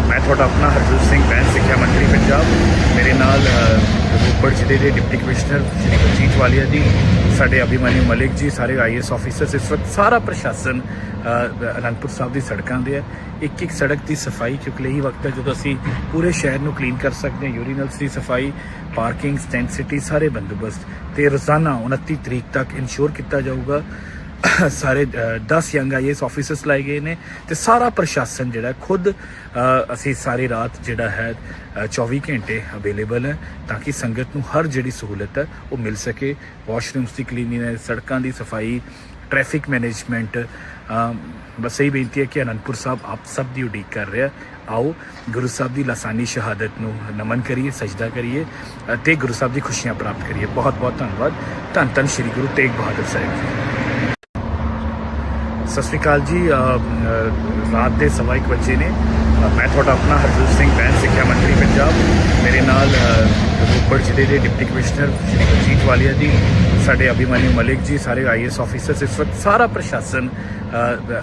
ਮੈਂ ਤੁਹਾਡਾ ਆਪਣਾ ਹਰਜੋਤ ਸਿੰਘ ਬੈਂਸ ਸਿੱਖਿਆ ਮੰਤਰੀ ਪੰਜਾਬ। ਮੇਰੇ ਨਾਲ ਰੋਪੜ ਜ਼ਿਲ੍ਹੇ ਦੇ ਡਿਪਟੀ ਕਮਿਸ਼ਨਰ ਸ਼੍ਰੀ ਬਲਜੀਤ ਵਾਲੀਆ ਜੀ, ਸਾਡੇ ਅਭਿਮਨਿਊ ਮਲਿਕ ਜੀ, ਸਾਰੇ ਆਈਐਸ ਆਫੀਸਰਸ, ਇਸ ਵਕਤ ਸਾਰਾ ਪ੍ਰਸ਼ਾਸਨ ਅਨੰਦਪੁਰ ਸਾਹਿਬ ਦੀ ਸੜਕਾਂ ਦੇ ਹੈ। ਇੱਕ ਇੱਕ ਸੜਕ ਦੀ ਸਫ਼ਾਈ ਕਿਉਂਕਿ ਇਹੀ ਵਕਤ ਹੈ, ਜਦੋਂ ਅਸੀਂ ਪੂਰੇ ਸ਼ਹਿਰ ਨੂੰ ਕਲੀਨ ਕਰ ਸਕਦੇ ਹਾਂ। ਯੂਰੀਨਲਸ ਦੀ ਸਫ਼ਾਈ ਪਾਰਕਿੰਗ ਸਟੈਂਡ ਸਿਟੀ ਸਾਰੇ ਬੰਦੋਬਸਤ ਤੇ ਰੋਜ਼ਾਨਾ 29 ਤਰੀਕ ਤੱਕ ਇਨਸ਼ੋਰ ਕੀਤਾ ਜਾਊਗਾ। ਸਾਰੇ ਅ, 10 ਯੰਗ ਆਈਐਸ ਆਫੀਸਰਸ ਲਾਏ ਗਏ ਨੇ ਤੇ ਸਾਰਾ ਪ੍ਰਸ਼ਾਸਨ ਜਿਹੜਾ ਖੁਦ ਅਸੀਂ ਸਾਰੀ ਰਾਤ ਜਿਹੜਾ ਹੈ ਅ, 24 ਘੰਟੇ ਅਵੇਲੇਬਲ ਹੈ ਤਾਂ ਕਿ ਸੰਗਤ ਨੂੰ ਹਰ ਜਿਹੜੀ ਸਹੂਲਤ ਹੈ ਉਹ ਮਿਲ ਸਕੇ। ਵਾਸ਼ਰੂਮਸ ਦੀ ਕਲੀਨਿੰਗ ਸੜਕਾਂ ਦੀ ਸਫ਼ਾਈ ਟ੍ਰੈਫਿਕ ਮੈਨੇਜਮੈਂਟ ਬਸ ਇਹੀ ਬੇਨਤੀ ਹੈ ਕਿ ਅਨੰਦਪੁਰ ਸਾਹਿਬ ਆਪ ਸਭ ਦੀ ਉਡੀਕ ਕਰ ਰਿਹਾ ਆਓ ਗੁਰੂ ਸਾਹਿਬ ਦੀ ਲਾਸਾਨੀ ਸ਼ਹਾਦਤ ਨੂੰ ਨਮਨ ਕਰੀਏ ਸਜਦਾ ਕਰੀਏ ਅ, ਤੇ ਗੁਰੂ ਸਾਹਿਬ ਦੀ ਖੁਸ਼ੀਆਂ ਪ੍ਰਾਪਤ ਕਰੀਏ। ਬਹੁਤ ਬਹੁਤ ਧੰਨਵਾਦ। ਧੰਨ ਧੰਨ ਸ੍ਰੀ ਗੁਰੂ ਤੇਗ ਬਹਾਦਰ ਸਾਹਿਬ ਜੀ। ਸਤਿ ਸ਼੍ਰੀ ਅਕਾਲ ਜੀ। ਰਾਤ ਦੇ ਸਵਾ ਇੱਕ ਵਜੇ ਨੇ। ਮੈਂ ਤੁਹਾਡਾ ਆਪਣਾ ਹਰਜੋਤ ਸਿੰਘ ਬੈਂਸ, ਸਿੱਖਿਆ ਮੰਤਰੀ ਪੰਜਾਬ। ਮੇਰੇ ਨਾਲ ਰੋਪੜ ਜ਼ਿਲ੍ਹੇ ਦੇ ਡਿਪਟੀ ਕਮਿਸ਼ਨਰ ਸ਼੍ਰੀ ਬਲਜੀਤ ਵਾਲੀਆ ਜੀ, ਸਾਡੇ ਅਭਿਮਨਿਊ ਮਲਿਕ ਜੀ, ਸਾਰੇ ਆਈਐਸ ਆਫੀਸਰਸ। ਇਸ ਵਕਤ ਸਾਰਾ ਪ੍ਰਸ਼ਾਸਨ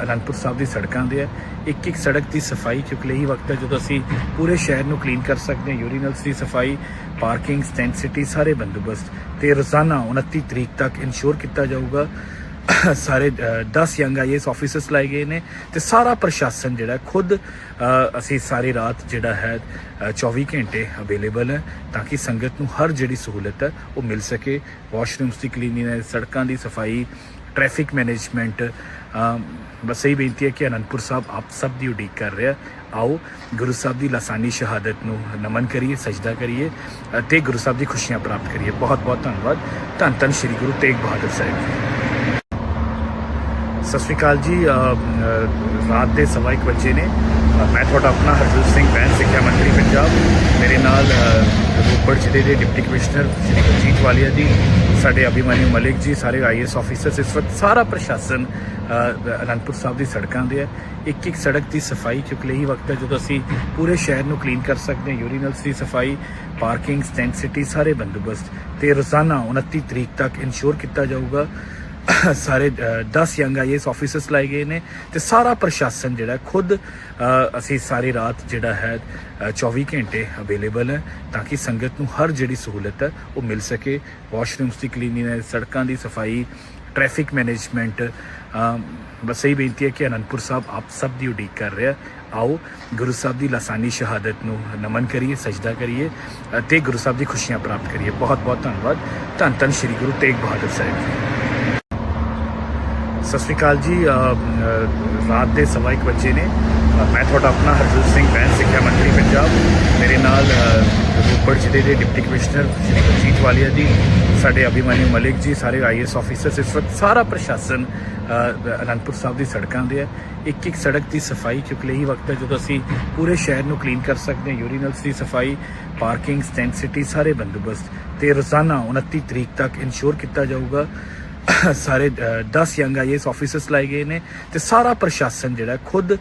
ਅਨੰਦਪੁਰ ਸਾਹਿਬ ਦੀ ਸੜਕਾਂ ਦੇ ਹੈ। ਇੱਕ ਇੱਕ ਸੜਕ ਦੀ ਸਫ਼ਾਈ, ਕਿਉਂਕਿ ਇਹੀ ਵਕਤ ਹੈ, ਜਦੋਂ ਅਸੀਂ ਪੂਰੇ ਸ਼ਹਿਰ ਨੂੰ ਕਲੀਨ ਕਰ ਸਕਦੇ ਹਾਂ। ਯੂਰੀਨਲਸ ਦੀ ਸਫ਼ਾਈ ਪਾਰਕਿੰਗ ਸਟੈਂਡ ਸਿਟੀ ਸਾਰੇ ਬੰਦੋਬਸਤ ਤੇ ਰੋਜ਼ਾਨਾ 29 ਤਰੀਕ ਤੱਕ ਇਨਸ਼ੋਰ ਕੀਤਾ ਜਾਊਗਾ। ਸਾਰੇ ਅ, 10 ਯੰਗ ਆਈਐਸ ਆਫੀਸਰਸ ਲਾਏ ਗਏ ਨੇ ਤੇ ਸਾਰਾ ਪ੍ਰਸ਼ਾਸਨ ਜਿਹੜਾ ਖੁਦ ਅਸੀਂ ਸਾਰੀ ਰਾਤ ਜਿਹੜਾ ਹੈ ਅ, 24 ਘੰਟੇ ਅਵੇਲੇਬਲ ਹੈ ਤਾਂ ਕਿ ਸੰਗਤ ਨੂੰ ਹਰ ਜਿਹੜੀ ਸਹੂਲਤ ਹੈ ਉਹ ਮਿਲ ਸਕੇ। ਵਾਸ਼ਰੂਮਸ ਦੀ ਕਲੀਨਿੰਗ ਸੜਕਾਂ ਦੀ ਸਫ਼ਾਈ ਟ੍ਰੈਫਿਕ ਮੈਨੇਜਮੈਂਟ ਬਸ ਇਹੀ ਬੇਨਤੀ ਹੈ ਕਿ ਅਨੰਦਪੁਰ ਸਾਹਿਬ ਆਪ ਸਭ ਦੀ ਉਡੀਕ ਕਰ ਰਿਹਾ ਆਓ ਗੁਰੂ ਸਾਹਿਬ ਦੀ ਲਾਸਾਨੀ ਸ਼ਹਾਦਤ ਨੂੰ ਨਮਨ ਕਰੀਏ ਸਜਦਾ ਕਰੀਏ ਅ, ਤੇ ਗੁਰੂ ਸਾਹਿਬ ਦੀ ਖੁਸ਼ੀਆਂ ਪ੍ਰਾਪਤ ਕਰੀਏ। ਬਹੁਤ ਬਹੁਤ ਧੰਨਵਾਦ। ਧੰਨ ਧੰਨ ਸ੍ਰੀ ਗੁਰੂ ਤੇਗ ਬਹਾਦਰ ਸਾਹਿਬ ਜੀ। ਸਤਿ ਸ਼੍ਰੀ ਅਕਾਲ ਜੀ। ਰਾਤ ਦੇ ਸਵਾ ਇੱਕ ਵਜੇ ਨੇ। ਮੈਂ ਤੁਹਾਡਾ ਆਪਣਾ ਹਰਜੋਤ ਸਿੰਘ ਬੈਂਸ, ਸਿੱਖਿਆ ਮੰਤਰੀ ਪੰਜਾਬ। ਮੇਰੇ ਨਾਲ ਰੋਪੜ ਜ਼ਿਲ੍ਹੇ ਦੇ ਡਿਪਟੀ ਕਮਿਸ਼ਨਰ ਸ਼੍ਰੀ ਬਲਜੀਤ ਵਾਲੀਆ ਜੀ, ਸਾਡੇ ਅਭਿਮਨਿਊ ਮਲਿਕ ਜੀ, ਸਾਰੇ ਆਈਐਸ ਆਫੀਸਰਸ। ਇਸ ਵਕਤ ਸਾਰਾ ਪ੍ਰਸ਼ਾਸਨ ਅਨੰਦਪੁਰ ਸਾਹਿਬ ਦੀ ਸੜਕਾਂ ਦੇ ਹੈ। ਇੱਕ ਇੱਕ ਸੜਕ ਦੀ ਸਫ਼ਾਈ, ਕਿਉਂਕਿ ਇਹੀ ਵਕਤ ਹੈ, ਜਦੋਂ ਅਸੀਂ ਪੂਰੇ ਸ਼ਹਿਰ ਨੂੰ ਕਲੀਨ ਕਰ ਸਕਦੇ ਹਾਂ। ਯੂਰੀਨਲਸ ਦੀ ਸਫ਼ਾਈ ਪਾਰਕਿੰਗ ਸਟੈਂਡ ਸਿਟੀ ਸਾਰੇ ਬੰਦੋਬਸਤ ਤੇ ਰੋਜ਼ਾਨਾ 29 ਤਰੀਕ ਤੱਕ ਇਨਸ਼ੋਰ ਕੀਤਾ ਜਾਊਗਾ। ਸਾਰੇ ਅ, 10 ਯੰਗ ਆਈਐਸ ਆਫੀਸਰਸ ਲਾਏ ਗਏ ਨੇ ਤੇ ਸਾਰਾ ਪ੍ਰਸ਼ਾਸਨ ਜਿਹੜਾ ਖੁਦ ਅਸੀਂ ਸਾਰੀ ਰਾਤ ਜਿਹੜਾ ਹੈ ਅ, 24 ਘੰਟੇ ਅਵੇਲੇਬਲ ਹੈ ਤਾਂ ਕਿ ਸੰਗਤ ਨੂੰ ਹਰ ਜਿਹੜੀ ਸਹੂਲਤ ਹੈ ਉਹ ਮਿਲ ਸਕੇ। ਵਾਸ਼ਰੂਮਸ ਦੀ ਕਲੀਨਿੰਗ ਸੜਕਾਂ ਦੀ ਸਫ਼ਾਈ ਟ੍ਰੈਫਿਕ ਮੈਨੇਜਮੈਂਟ ਬਸ ਇਹੀ ਬੇਨਤੀ ਹੈ ਕਿ ਅਨੰਦਪੁਰ ਸਾਹਿਬ ਆਪ ਸਭ ਦੀ ਉਡੀਕ ਕਰ ਰਿਹਾ ਆਓ ਗੁਰੂ ਸਾਹਿਬ ਦੀ ਲਾਸਾਨੀ ਸ਼ਹਾਦਤ ਨੂੰ ਨਮਨ ਕਰੀਏ ਸਜਦਾ ਕਰੀਏ ਅ, ਤੇ ਗੁਰੂ ਸਾਹਿਬ ਦੀ ਖੁਸ਼ੀਆਂ ਪ੍ਰਾਪਤ ਕਰੀਏ। ਬਹੁਤ ਬਹੁਤ ਧੰਨਵਾਦ। ਧੰਨ ਧੰਨ ਸ੍ਰੀ ਗੁਰੂ ਤੇਗ ਬਹਾਦਰ ਸਾਹਿਬ ਜੀ। ਸਤਿ ਸ਼੍ਰੀ ਅਕਾਲ ਜੀ। ਰਾਤ ਦੇ ਸਵਾ ਇੱਕ ਵਜੇ ਨੇ। ਮੈਂ ਤੁਹਾਡਾ ਆਪਣਾ ਹਰਜੋਤ ਸਿੰਘ ਬੈਂਸ, ਸਿੱਖਿਆ ਮੰਤਰੀ ਪੰਜਾਬ। ਮੇਰੇ ਨਾਲ ਰੋਪੜ ਜ਼ਿਲ੍ਹੇ ਦੇ ਡਿਪਟੀ ਕਮਿਸ਼ਨਰ ਸ਼੍ਰੀ ਬਲਜੀਤ ਵਾਲੀਆ ਜੀ, ਸਾਡੇ ਅਭਿਮਨਿਊ ਮਲਿਕ ਜੀ, ਸਾਰੇ ਆਈਐਸ ਆਫੀਸਰਸ, ਇਸ ਵਕਤ ਸਾਰਾ ਪ੍ਰਸ਼ਾਸਨ ਅਨੰਦਪੁਰ ਸਾਹਿਬ ਦੀ ਸੜਕਾਂ ਦੇ ਹੈ। ਇੱਕ ਇੱਕ ਸੜਕ ਦੀ ਸਫ਼ਾਈ, ਕਿਉਂਕਿ ਇਹੀ ਵਕਤ ਹੈ, ਜਦੋਂ ਅਸੀਂ ਪੂਰੇ ਸ਼ਹਿਰ ਨੂੰ ਕਲੀਨ ਕਰ ਸਕਦੇ ਹਾਂ ਯੂਰੀਨਲਸ ਦੀ ਸਫ਼ਾਈ ਪਾਰਕਿੰਗ ਸਟੈਂਡ ਸਿਟੀ ਸਾਰੇ ਬੰਦੋਬਸਤ ਤੇ ਰੋਜ਼ਾਨਾ 29 ਤਰੀਕ ਤੱਕ ਇਨਸ਼ੋਰ ਕੀਤਾ ਜਾਊਗਾ। ਸਾਰੇ ਅ, 10 ਯੰਗ ਆਈਐਸ ਆਫੀਸਰਸ ਲਾਏ ਗਏ ਨੇ ਤੇ ਸਾਰਾ ਪ੍ਰਸ਼ਾਸਨ ਜਿਹੜਾ ਖੁਦ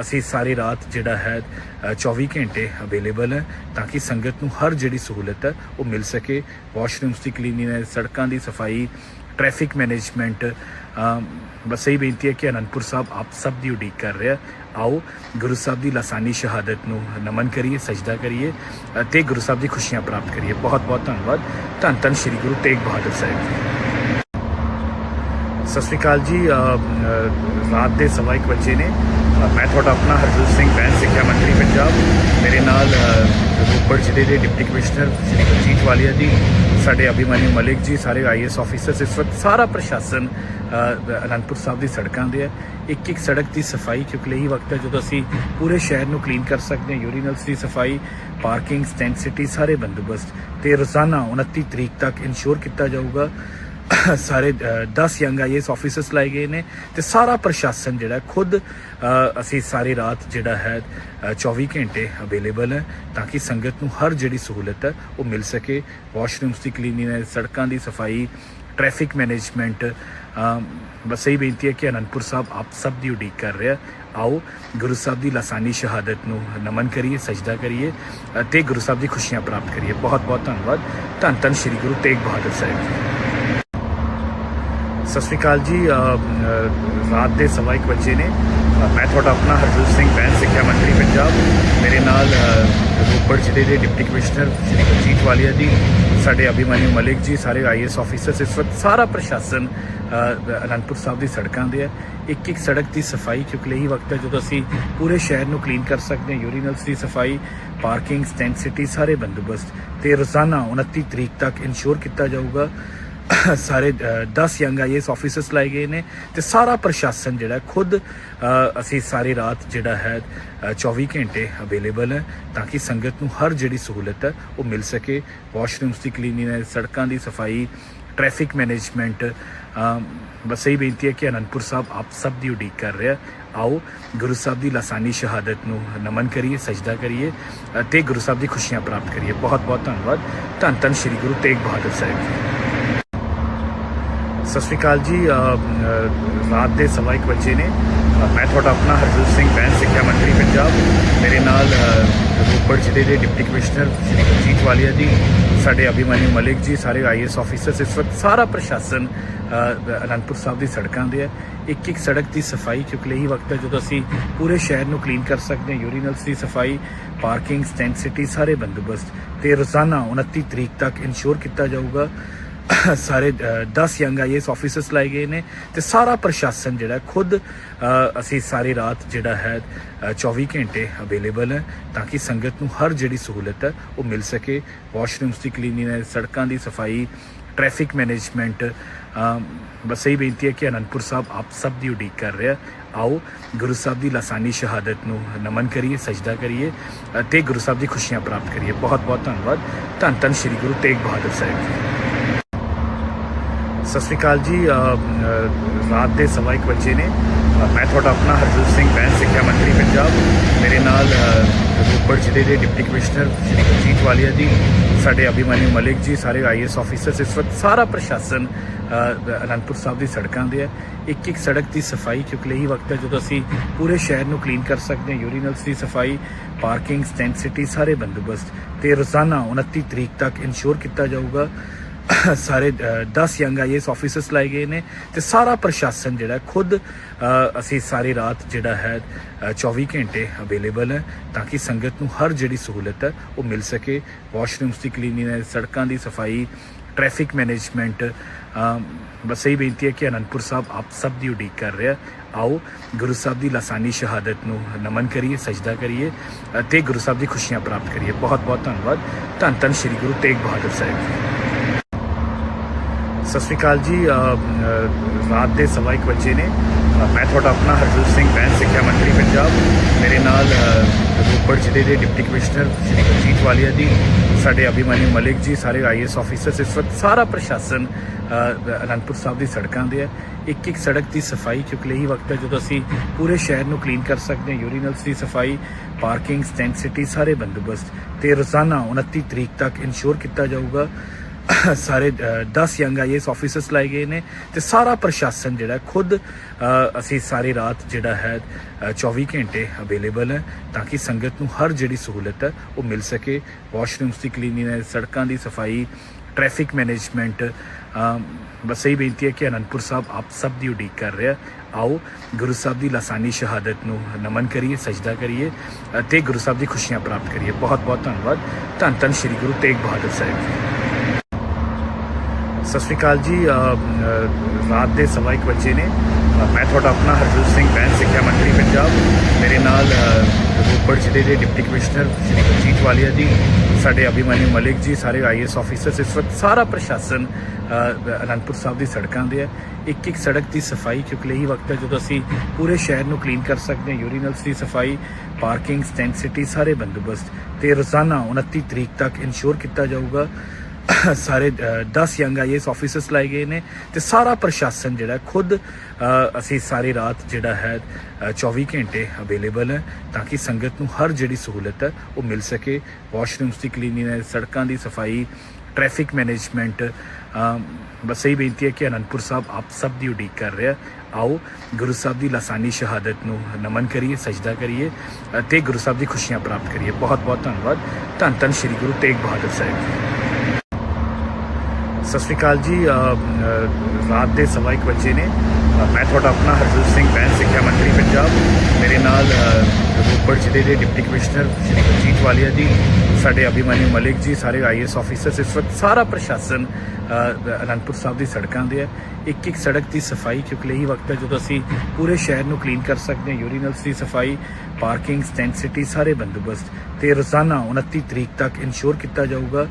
ਅਸੀਂ ਸਾਰੀ ਰਾਤ ਜਿਹੜਾ ਹੈ ਅ, 24 ਘੰਟੇ ਅਵੇਲੇਬਲ ਹੈ ਤਾਂ ਕਿ ਸੰਗਤ ਨੂੰ ਹਰ ਜਿਹੜੀ ਸਹੂਲਤ ਹੈ ਉਹ ਮਿਲ ਸਕੇ। ਵਾਸ਼ਰੂਮਸ ਦੀ ਕਲੀਨਿੰਗ ਸੜਕਾਂ ਦੀ ਸਫ਼ਾਈ ਟ੍ਰੈਫਿਕ ਮੈਨੇਜਮੈਂਟ ਬਸ ਇਹੀ ਬੇਨਤੀ ਹੈ ਕਿ ਅਨੰਦਪੁਰ ਸਾਹਿਬ ਆਪ ਸਭ ਦੀ ਉਡੀਕ ਕਰ ਰਿਹਾ ਆਓ ਗੁਰੂ ਸਾਹਿਬ ਦੀ ਲਾਸਾਨੀ ਸ਼ਹਾਦਤ ਨੂੰ ਨਮਨ ਕਰੀਏ ਸਜਦਾ ਕਰੀਏ ਅ, ਤੇ ਗੁਰੂ ਸਾਹਿਬ ਦੀ ਖੁਸ਼ੀਆਂ ਪ੍ਰਾਪਤ ਕਰੀਏ। ਬਹੁਤ ਬਹੁਤ ਧੰਨਵਾਦ। ਧੰਨ ਧੰਨ ਸ੍ਰੀ ਗੁਰੂ ਤੇਗ ਬਹਾਦਰ ਸਾਹਿਬ ਜੀ। ਸਤਿ ਸ਼੍ਰੀ ਅਕਾਲ ਜੀ। ਰਾਤ ਦੇ ਸਵਾ ਇੱਕ ਵਜੇ ਨੇ। ਮੈਂ ਤੁਹਾਡਾ ਆਪਣਾ ਹਰਜੋਤ ਸਿੰਘ ਬੈਂਸ ਸਿੱਖਿਆ ਮੰਤਰੀ ਪੰਜਾਬ। ਮੇਰੇ ਨਾਲ ਰੋਪੜ ਜ਼ਿਲ੍ਹੇ ਦੇ ਡਿਪਟੀ ਕਮਿਸ਼ਨਰ ਸ਼੍ਰੀ ਬਲਜੀਤ ਵਾਲੀਆ ਜੀ, ਸਾਡੇ ਅਭਿਮਨਿਊ ਮਲਿਕ ਜੀ, ਸਾਰੇ ਆਈਐਸ ਆਫੀਸਰਸ ਇਸ ਵਕਤ, ਸਾਰਾ ਪ੍ਰਸ਼ਾਸਨ ਅਨੰਦਪੁਰ ਸਾਹਿਬ ਦੀ ਸੜਕਾਂ ਦੇ ਹੈ ਇੱਕ ਇੱਕ ਸੜਕ ਦੀ ਸਫ਼ਾਈ, ਕਿਉਂਕਿ ਇਹੀ ਵਕਤ ਹੈ, ਜਦੋਂ ਅਸੀਂ ਪੂਰੇ ਸ਼ਹਿਰ ਨੂੰ ਕਲੀਨ ਕਰ ਸਕਦੇ ਹਾਂ ਯੂਰੀਨਲਸ ਦੀ ਸਫ਼ਾਈ ਪਾਰਕਿੰਗ ਸਟੈਂਡ ਸਿਟੀ ਸਾਰੇ ਬੰਦੋਬਸਤ। ਤੇ ਰੋਜ਼ਾਨਾ 29 ਤਰੀਕ ਤੱਕ ਇਨਸ਼ੋਰ ਕੀਤਾ ਜਾਊਗਾ। ਸਾਰੇ ਅ, 10 ਯੰਗ ਆਈਐਸ ਆਫੀਸਰਸ ਲਾਏ ਗਏ ਨੇ ਤੇ ਸਾਰਾ ਪ੍ਰਸ਼ਾਸਨ ਜਿਹੜਾ ਖੁਦ ਅਸੀਂ ਸਾਰੀ ਰਾਤ ਜਿਹੜਾ ਹੈ ਅ, 24 ਘੰਟੇ ਅਵੇਲੇਬਲ ਹੈ ਤਾਂ ਕਿ ਸੰਗਤ ਨੂੰ ਹਰ ਜਿਹੜੀ ਸਹੂਲਤ ਹੈ ਉਹ ਮਿਲ ਸਕੇ। ਵਾਸ਼ਰੂਮਸ ਦੀ ਕਲੀਨਿੰਗ ਸੜਕਾਂ ਦੀ ਸਫ਼ਾਈ ਟ੍ਰੈਫਿਕ ਮੈਨੇਜਮੈਂਟ ਬਸ ਇਹੀ ਬੇਨਤੀ ਹੈ ਕਿ ਅਨੰਦਪੁਰ ਸਾਹਿਬ ਆਪ ਸਭ ਦੀ ਉਡੀਕ ਕਰ ਰਿਹਾ ਆਓ ਗੁਰੂ ਸਾਹਿਬ ਦੀ ਲਾਸਾਨੀ ਸ਼ਹਾਦਤ ਨੂੰ ਨਮਨ ਕਰੀਏ ਸਜਦਾ ਕਰੀਏ ਅ, ਤੇ ਗੁਰੂ ਸਾਹਿਬ ਦੀ ਖੁਸ਼ੀਆਂ ਪ੍ਰਾਪਤ ਕਰੀਏ। ਬਹੁਤ ਬਹੁਤ ਧੰਨਵਾਦ। ਧੰਨ ਧੰਨ ਸ੍ਰੀ ਗੁਰੂ ਤੇਗ ਬਹਾਦਰ ਸਾਹਿਬ ਜੀ। ਸਤਿ ਸ਼੍ਰੀ ਅਕਾਲ ਜੀ ਰਾਤ ਦੇ ਸਵਾ ਇੱਕ ਵਜੇ ਨੇ। ਮੈਂ ਤੁਹਾਡਾ ਆਪਣਾ ਹਰਜੋਤ ਸਿੰਘ ਬੈਂਸ ਸਿੱਖਿਆ ਮੰਤਰੀ ਪੰਜਾਬ। ਮੇਰੇ ਨਾਲ ਰੋਪੜ ਜ਼ਿਲ੍ਹੇ ਦੇ ਡਿਪਟੀ ਕਮਿਸ਼ਨਰ ਸ਼੍ਰੀ ਬਲਜੀਤ ਵਾਲੀਆ ਜੀ, ਸਾਡੇ ਅਭਿਮਨਿਊ ਮਲਿਕ ਜੀ, ਸਾਰੇ ਆਈਐਸ ਆਫੀਸਰਸ, ਇਸ ਵਕਤ ਸਾਰਾ ਪ੍ਰਸ਼ਾਸਨ ਅਨੰਦਪੁਰ ਸਾਹਿਬ ਦੀ ਸੜਕਾਂ ਦੇ ਹੈ ਇੱਕ ਇੱਕ ਸੜਕ ਦੀ ਸਫ਼ਾਈ, ਕਿਉਂਕਿ ਇਹੀ ਵਕਤ ਹੈ ਜਦੋਂ ਅਸੀਂ ਪੂਰੇ ਸ਼ਹਿਰ ਨੂੰ ਕਲੀਨ ਕਰ ਸਕਦੇ ਹਾਂ। ਯੂਰੀਨਲਸ ਦੀ ਸਫ਼ਾਈ ਪਾਰਕਿੰਗ ਸਟੈਂਡ ਸਿਟੀ ਸਾਰੇ ਬੰਦੋਬਸਤ। ਤੇ ਰੋਜ਼ਾਨਾ 29 ਤਰੀਕ ਤੱਕ ਇਨਸ਼ੋਰ ਕੀਤਾ ਜਾਊਗਾ। ਸਾਰੇ 10 ਯੰਗ ਆਈਐਸ ਆਫੀਸਰਸ ਲਾਏ ਗਏ ਨੇ ਤੇ ਸਾਰਾ ਪ੍ਰਸ਼ਾਸਨ ਜਿਹੜਾ ਖੁਦ ਅਸੀਂ ਸਾਰੀ ਰਾਤ ਜਿਹੜਾ ਹੈ ਅ, 24 ਘੰਟੇ ਅਵੇਲੇਬਲ ਹੈ ਤਾਂ ਕਿ ਸੰਗਤ ਨੂੰ ਹਰ ਜਿਹੜੀ ਸਹੂਲਤ ਹੈ ਉਹ ਮਿਲ ਸਕੇ। ਵਾਸ਼ਰੂਮਸ ਦੀ ਕਲੀਨਿੰਗ ਸੜਕਾਂ ਦੀ ਸਫ਼ਾਈ ਟ੍ਰੈਫਿਕ ਮੈਨੇਜਮੈਂਟ ਬਸ ਇਹੀ ਬੇਨਤੀ ਹੈ ਕਿ ਅਨੰਦਪੁਰ ਸਾਹਿਬ ਆਪ ਸਭ ਦੀ ਉਡੀਕ ਕਰ ਰਿਹਾ ਆਓ ਗੁਰੂ ਸਾਹਿਬ ਦੀ ਲਾਸਾਨੀ ਸ਼ਹਾਦਤ ਨੂੰ ਨਮਨ ਕਰੀਏ ਸਜਦਾ ਕਰੀਏ ਅਤੇ ਗੁਰੂ ਸਾਹਿਬ ਦੀ ਖੁਸ਼ੀਆਂ ਪ੍ਰਾਪਤ ਕਰੀਏ। ਬਹੁਤ ਬਹੁਤ ਧੰਨਵਾਦ। ਧੰਨ ਧੰਨ ਸ਼੍ਰੀ ਗੁਰੂ ਤੇਗ ਬਹਾਦਰ ਸਾਹਿਬ ਜੀ। ਸਤਿ ਸ਼੍ਰੀ ਅਕਾਲ ਜੀ ਰਾਤ ਦੇ ਸਵਾ ਇੱਕ ਵਜੇ ਨੇ। ਮੈਂ ਤੁਹਾਡਾ ਆਪਣਾ ਹਰਜੀਤ ਸਿੰਘ ਬੈਂਸ ਸਿੱਖਿਆ ਮੰਤਰੀ ਪੰਜਾਬ। ਮੇਰੇ ਨਾਲ ਰੋਪੜ ਜ਼ਿਲ੍ਹੇ ਦੇ ਡਿਪਟੀ ਕਮਿਸ਼ਨਰ ਸ਼੍ਰੀ ਬਲਜੀਤ ਵਾਲੀਆ ਜੀ, ਸਾਡੇ ਅਭਿਮਾਨੀ ਮਲਿਕ ਜੀ, ਸਾਰੇ ਆਈਐਸ ਆਫੀਸਰਸ, ਇਸ ਵਕਤ ਸਾਰਾ ਪ੍ਰਸ਼ਾਸਨ ਅਨੰਦਪੁਰ ਸਾਹਿਬ ਦੀ ਸੜਕਾਂ ਦੇ ਹੈ ਇੱਕ ਇੱਕ ਸੜਕ ਦੀ ਸਫ਼ਾਈ, ਕਿਉਂਕਿ ਇਹੀ ਵਕਤ ਹੈ ਜਦੋਂ ਅਸੀਂ ਪੂਰੇ ਸ਼ਹਿਰ ਨੂੰ ਕਲੀਨ ਕਰ ਸਕਦੇ ਹਾਂ। ਯੂਰੀਨਲਸ ਦੀ ਸਫ਼ਾਈ ਪਾਰਕਿੰਗ ਸਟੈਂਡ ਸਿਟੀ ਸਾਰੇ ਬੰਦੋਬਸਤ। ਤੇ ਰੋਜ਼ਾਨਾ 29 ਤਰੀਕ ਤੱਕ ਇਨਸ਼ੋਰ ਕੀਤਾ ਜਾਊਗਾ। ਸਾਰੇ 10 ਯੰਗ ਆਈਐਸ ਆਫੀਸਰਸ ਲਾਏ ਗਏ ਨੇ ਤੇ ਸਾਰਾ ਪ੍ਰਸ਼ਾਸਨ ਜਿਹੜਾ ਖੁਦ ਅਸੀਂ ਸਾਰੀ ਰਾਤ ਜਿਹੜਾ ਹੈ ਅ, 24 ਘੰਟੇ ਅਵੇਲੇਬਲ ਹੈ ਤਾਂ ਕਿ ਸੰਗਤ ਨੂੰ ਹਰ ਜਿਹੜੀ ਸਹੂਲਤ ਹੈ ਉਹ ਮਿਲ ਸਕੇ। ਵਾਸ਼ਰੂਮਸ ਦੀ ਕਲੀਨਿੰਗ ਸੜਕਾਂ ਦੀ ਸਫ਼ਾਈ ਟ੍ਰੈਫਿਕ ਮੈਨੇਜਮੈਂਟ ਬਸ ਇਹੀ ਬੇਨਤੀ ਹੈ ਕਿ ਅਨੰਦਪੁਰ ਸਾਹਿਬ ਆਪ ਸਭ ਦੀ ਉਡੀਕ ਕਰ ਰਿਹਾ ਆਓ ਗੁਰੂ ਸਾਹਿਬ ਦੀ ਲਾਸਾਨੀ ਸ਼ਹਾਦਤ ਨੂੰ ਨਮਨ ਕਰੀਏ ਸਜਦਾ ਕਰੀਏ ਅਤੇ ਗੁਰੂ ਸਾਹਿਬ ਦੀ ਖੁਸ਼ੀਆਂ ਪ੍ਰਾਪਤ ਕਰੀਏ। ਬਹੁਤ ਬਹੁਤ ਧੰਨਵਾਦ। ਧੰਨ ਧੰਨ ਸ਼੍ਰੀ ਗੁਰੂ ਤੇਗ ਬਹਾਦਰ ਸਾਹਿਬ ਜੀ। ਸਤਿ ਸ਼੍ਰੀ ਅਕਾਲ ਜੀ ਰਾਤ ਦੇ ਸਵਾ ਇੱਕ ਵਜੇ ਨੇ। ਮੈਂ ਤੁਹਾਡਾ ਆਪਣਾ ਹਰਜੀਤ ਸਿੰਘ ਬੈਂਸ ਸਿੱਖਿਆ ਮੰਤਰੀ ਪੰਜਾਬ। ਮੇਰੇ ਨਾਲ ਰੋਪੜ ਜ਼ਿਲ੍ਹੇ ਦੇ ਡਿਪਟੀ ਕਮਿਸ਼ਨਰ ਸ਼੍ਰੀ ਬਲਜੀਤ ਵਾਲੀਆ ਜੀ, ਸਾਡੇ ਅਭਿਮਨਿਊ ਮਲਿਕ ਜੀ, ਸਾਰੇ ਆਈਐਸ ਆਫੀਸਰਸ। ਇਸ ਵਕਤ ਸਾਰਾ ਪ੍ਰਸ਼ਾਸਨ ਅਨੰਦਪੁਰ ਸਾਹਿਬ ਦੀ ਸੜਕਾਂ ਦੇ ਹੈ। ਇੱਕ ਇੱਕ ਸੜਕ ਦੀ ਸਫ਼ਾਈ, ਕਿਉਂਕਿ ਇਹੀ ਵਕਤ ਹੈ ਜਦੋਂ ਅਸੀਂ ਪੂਰੇ ਸ਼ਹਿਰ ਨੂੰ ਕਲੀਨ ਕਰ ਸਕਦੇ ਹਾਂ। ਯੂਰੀਨਲਸ ਦੀ ਸਫ਼ਾਈ ਪਾਰਕਿੰਗ ਸਟੈਂਡ ਸਿਟੀ ਸਾਰੇ ਬੰਦੋਬਸਤ। ਤੇ ਰੋਜ਼ਾਨਾ 29 ਤਰੀਕ ਤੱਕ ਇਨਸ਼ੋਰ ਕੀਤਾ ਜਾਊਗਾ। ਸਾਰੇ 10 ਯੰਗ ਆਈਐਸ ਆਫੀਸਰਸ ਲਾਏ ਗਏ ਨੇ ਤੇ ਸਾਰਾ ਪ੍ਰਸ਼ਾਸਨ ਜਿਹੜਾ ਖੁਦ ਅਸੀਂ ਸਾਰੀ ਰਾਤ ਜਿਹੜਾ ਹੈ ਅ, 24 ਘੰਟੇ ਅਵੇਲੇਬਲ ਹੈ ਤਾਂ ਕਿ ਸੰਗਤ ਨੂੰ ਹਰ ਜਿਹੜੀ ਸਹੂਲਤ ਹੈ ਉਹ ਮਿਲ ਸਕੇ। ਵਾਸ਼ਰੂਮਸ ਦੀ ਕਲੀਨਿੰਗ ਸੜਕਾਂ ਦੀ ਸਫ਼ਾਈ ਟ੍ਰੈਫਿਕ ਮੈਨੇਜਮੈਂਟ ਬਸ ਇਹੀ ਬੇਨਤੀ ਹੈ ਕਿ ਅਨੰਦਪੁਰ ਸਾਹਿਬ ਆਪ ਸਭ ਦੀ ਉਡੀਕ ਕਰ ਰਿਹਾ ਆਓ ਗੁਰੂ ਸਾਹਿਬ ਦੀ ਲਾਸਾਨੀ ਸ਼ਹਾਦਤ ਨੂੰ ਨਮਨ ਕਰੀਏ ਸਜਦਾ ਕਰੀਏ ਅਤੇ ਗੁਰੂ ਸਾਹਿਬ ਦੀ ਖੁਸ਼ੀਆਂ ਪ੍ਰਾਪਤ ਕਰੀਏ। ਬਹੁਤ ਬਹੁਤ ਧੰਨਵਾਦ। ਧੰਨ ਧੰਨ ਸ਼੍ਰੀ ਗੁਰੂ ਤੇਗ ਬਹਾਦਰ ਸਾਹਿਬ ਜੀ। ਸਤਿ ਸ਼੍ਰੀ ਅਕਾਲ ਜੀ ਰਾਤ ਦੇ ਸਵਾ ਇੱਕ ਵਜੇ ਨੇ। ਮੈਂ ਤੁਹਾਡਾ ਆਪਣਾ ਹਰਜੀਤ ਸਿੰਘ ਬੈਂਸ ਸਿੱਖਿਆ ਮੰਤਰੀ ਪੰਜਾਬ। ਮੇਰੇ ਨਾਲ ਰੋਪੜ ਜ਼ਿਲ੍ਹੇ ਦੇ ਡਿਪਟੀ ਕਮਿਸ਼ਨਰ ਸ਼੍ਰੀ ਬਲਜੀਤ ਵਾਲੀਆ ਜੀ, ਸਾਡੇ ਅਭਿਮਾਨੀ ਮਲਿਕ ਜੀ, ਸਾਰੇ ਆਈਐਸ ਆਫੀਸਰਸ, ਇਸ ਵਕਤ ਸਾਰਾ ਪ੍ਰਸ਼ਾਸਨ ਅਨੰਦਪੁਰ ਸਾਹਿਬ ਦੀ ਸੜਕਾਂ ਦੇ ਹੈ। ਇੱਕ ਇੱਕ ਸੜਕ ਦੀ ਸਫ਼ਾਈ ਕਿਉਂਕਿ ਇਹੀ ਵਕਤ ਹੈ, ਜਦੋਂ ਅਸੀਂ ਪੂਰੇ ਸ਼ਹਿਰ ਨੂੰ ਕਲੀਨ ਕਰ ਸਕਦੇ ਹਾਂ ਯੂਰੀਨਲਸ ਦੀ ਸਫ਼ਾਈ ਪਾਰਕਿੰਗ ਸਟੈਂਡ ਸਿਟੀ ਸਾਰੇ ਬੰਦੋਬਸਤ ਤੇ ਰੋਜ਼ਾਨਾ 29 ਤਰੀਕ ਤੱਕ ਇਨਸ਼ੋਰ ਕੀਤਾ ਜਾਊਗਾ। ਸਾਰੇ 10 ਯੰਗ ਆਈਐਸ ਆਫੀਸਰਸ ਲਾਏ ਗਏ ਨੇ ਤੇ ਸਾਰਾ ਪ੍ਰਸ਼ਾਸਨ ਜਿਹੜਾ ਖੁਦ ਅਸੀਂ ਸਾਰੀ ਰਾਤ ਜਿਹੜਾ ਹੈ ਅ, 24 ਘੰਟੇ ਅਵੇਲੇਬਲ ਹੈ ਤਾਂ ਕਿ ਸੰਗਤ ਨੂੰ ਹਰ ਜਿਹੜੀ ਸਹੂਲਤ ਹੈ ਉਹ ਮਿਲ ਸਕੇ। ਵਾਸ਼ਰੂਮਸ ਦੀ ਕਲੀਨਿੰਗ ਸੜਕਾਂ ਦੀ ਸਫ਼ਾਈ ਟ੍ਰੈਫਿਕ ਮੈਨੇਜਮੈਂਟ ਬਸ ਇਹੀ ਬੇਨਤੀ ਹੈ ਕਿ ਅਨੰਦਪੁਰ ਸਾਹਿਬ ਆਪ ਸਭ ਦੀ ਉਡੀਕ ਕਰ ਰਿਹਾ ਆਓ ਗੁਰੂ ਸਾਹਿਬ ਦੀ ਲਾਸਾਨੀ ਸ਼ਹਾਦਤ ਨੂੰ ਨਮਨ ਕਰੀਏ ਸਜਦਾ ਕਰੀਏ ਅਤੇ ਗੁਰੂ ਸਾਹਿਬ ਦੀ ਖੁਸ਼ੀਆਂ ਪ੍ਰਾਪਤ ਕਰੀਏ। ਬਹੁਤ ਬਹੁਤ ਧੰਨਵਾਦ। ਧੰਨ ਧੰਨ ਸ਼੍ਰੀ ਗੁਰੂ ਤੇਗ ਬਹਾਦਰ ਸਾਹਿਬ ਜੀ। ਸਤਿ ਸ਼੍ਰੀ ਅਕਾਲ ਜੀ ਰਾਤ ਦੇ ਸਵਾ ਇੱਕ ਵਜੇ ਨੇ। ਮੈਂ ਤੁਹਾਡਾ ਆਪਣਾ ਹਰਜੀਤ ਸਿੰਘ ਬੈਂਸ ਸਿੱਖਿਆ ਮੰਤਰੀ, ਪੰਜਾਬ। ਮੇਰੇ ਨਾਲ ਰੋਪੜ ਜ਼ਿਲ੍ਹੇ ਦੇ ਡਿਪਟੀ ਕਮਿਸ਼ਨਰ ਸ਼੍ਰੀ ਬਲਜੀਤ ਵਾਲੀਆ ਜੀ, ਸਾਡੇ ਅਭਿਮਾਨੀ ਮਲਿਕ ਜੀ, ਸਾਰੇ ਆਈਐਸ ਆਫੀਸਰਸ। ਇਸ ਵਕਤ ਸਾਰਾ ਪ੍ਰਸ਼ਾਸਨ ਅਨੰਦਪੁਰ ਸਾਹਿਬ ਦੀ ਸੜਕਾਂ ਦੇ ਹੈ ਇੱਕ ਇੱਕ ਸੜਕ ਦੀ ਸਫ਼ਾਈ, ਕਿਉਂਕਿ ਇਹੀ ਵਕਤ ਹੈ, ਜਦੋਂ ਅਸੀਂ ਪੂਰੇ ਸ਼ਹਿਰ ਨੂੰ ਕਲੀਨ ਕਰ ਸਕਦੇ ਹਾਂ। ਯੂਰੀਨਲਸ ਦੀ ਸਫ਼ਾਈ, ਪਾਰਕਿੰਗ, ਸਟੈਂਡ ਸਿਟੀ, ਸਾਰੇ ਬੰਦੋਬਸਤ। ਤੇ ਰੋਜ਼ਾਨਾ 29 ਤਰੀਕ ਤੱਕ ਇਨਸ਼ੋਰ ਕੀਤਾ ਜਾਊਗਾ। ਸਾਰੇ 10 ਯੰਗ ਆਈਐਸ ਆਫੀਸਰਸ ਲਾਏ ਗਏ ਨੇ ਤੇ ਸਾਰਾ ਪ੍ਰਸ਼ਾਸਨ ਜਿਹੜਾ ਖੁਦ ਅਸੀਂ ਸਾਰੀ ਰਾਤ ਜਿਹੜਾ ਹੈ ਅ, 24 ਘੰਟੇ ਅਵੇਲੇਬਲ ਹੈ ਤਾਂ ਕਿ ਸੰਗਤ ਨੂੰ ਹਰ ਜਿਹੜੀ ਸਹੂਲਤ ਹੈ ਉਹ ਮਿਲ ਸਕੇ। ਵਾਸ਼ਰੂਮਸ ਦੀ ਕਲੀਨਿੰਗ ਸੜਕਾਂ ਦੀ ਸਫ਼ਾਈ ਟ੍ਰੈਫਿਕ ਮੈਨੇਜਮੈਂਟ ਬਸ ਇਹੀ ਬੇਨਤੀ ਹੈ ਕਿ ਅਨੰਦਪੁਰ ਸਾਹਿਬ ਆਪ ਸਭ ਦੀ ਉਡੀਕ ਕਰ ਰਿਹਾ ਆਓ ਗੁਰੂ ਸਾਹਿਬ ਦੀ ਲਾਸਾਨੀ ਸ਼ਹਾਦਤ ਨੂੰ ਨਮਨ ਕਰੀਏ ਸਜਦਾ ਕਰੀਏ ਅਤੇ ਗੁਰੂ ਸਾਹਿਬ ਦੀ ਖੁਸ਼ੀਆਂ ਪ੍ਰਾਪਤ ਕਰੀਏ। ਬਹੁਤ ਬਹੁਤ ਧੰਨਵਾਦ। ਧੰਨ ਧੰਨ ਸ਼੍ਰੀ ਗੁਰੂ ਤੇਗ ਬਹਾਦਰ ਸਾਹਿਬ ਜੀ। ਸਤਿ ਸ਼੍ਰੀ ਅਕਾਲ ਜੀ ਰਾਤ ਦੇ ਸਵਾ ਇੱਕ ਵਜੇ ਨੇ। ਮੈਂ ਤੁਹਾਡਾ ਆਪਣਾ ਹਰਜੋਤ ਸਿੰਘ ਬੈਂਸ ਸਿੱਖਿਆ ਮੰਤਰੀ ਪੰਜਾਬ। ਮੇਰੇ ਨਾਲ ਰੋਪੜ ਜ਼ਿਲ੍ਹੇ ਦੇ ਡਿਪਟੀ ਕਮਿਸ਼ਨਰ ਸ਼੍ਰੀ ਬਲਜੀਤ ਵਾਲੀਆ ਜੀ, ਸਾਡੇ ਅਭਿਮਨਿਊ ਮਲਿਕ ਜੀ, ਸਾਰੇ ਆਈਐਸ ਆਫੀਸਰਸ। ਇਸ ਵਕਤ ਸਾਰਾ ਪ੍ਰਸ਼ਾਸਨ ਅਨੰਦਪੁਰ ਸਾਹਿਬ ਦੀ ਸੜਕਾਂ ਦੇ ਹੈ। ਇੱਕ ਇੱਕ ਸੜਕ ਦੀ ਸਫ਼ਾਈ, ਕਿਉਂਕਿ ਇਹੀ ਵਕਤ ਹੈ, ਜਦੋਂ ਅਸੀਂ ਪੂਰੇ ਸ਼ਹਿਰ ਨੂੰ ਕਲੀਨ ਕਰ ਸਕਦੇ ਹਾਂ। ਯੂਰੀਨਲਸ ਦੀ ਸਫ਼ਾਈ ਪਾਰਕਿੰਗ ਸਟੈਂਡ ਸਿਟੀ, ਸਾਰੇ ਬੰਦੋਬਸਤ। ਤੇ ਰੋਜ਼ਾਨਾ 29 ਤਰੀਕ ਤੱਕ ਇਨਸ਼ੋਰ ਕੀਤਾ ਜਾਊਗਾ।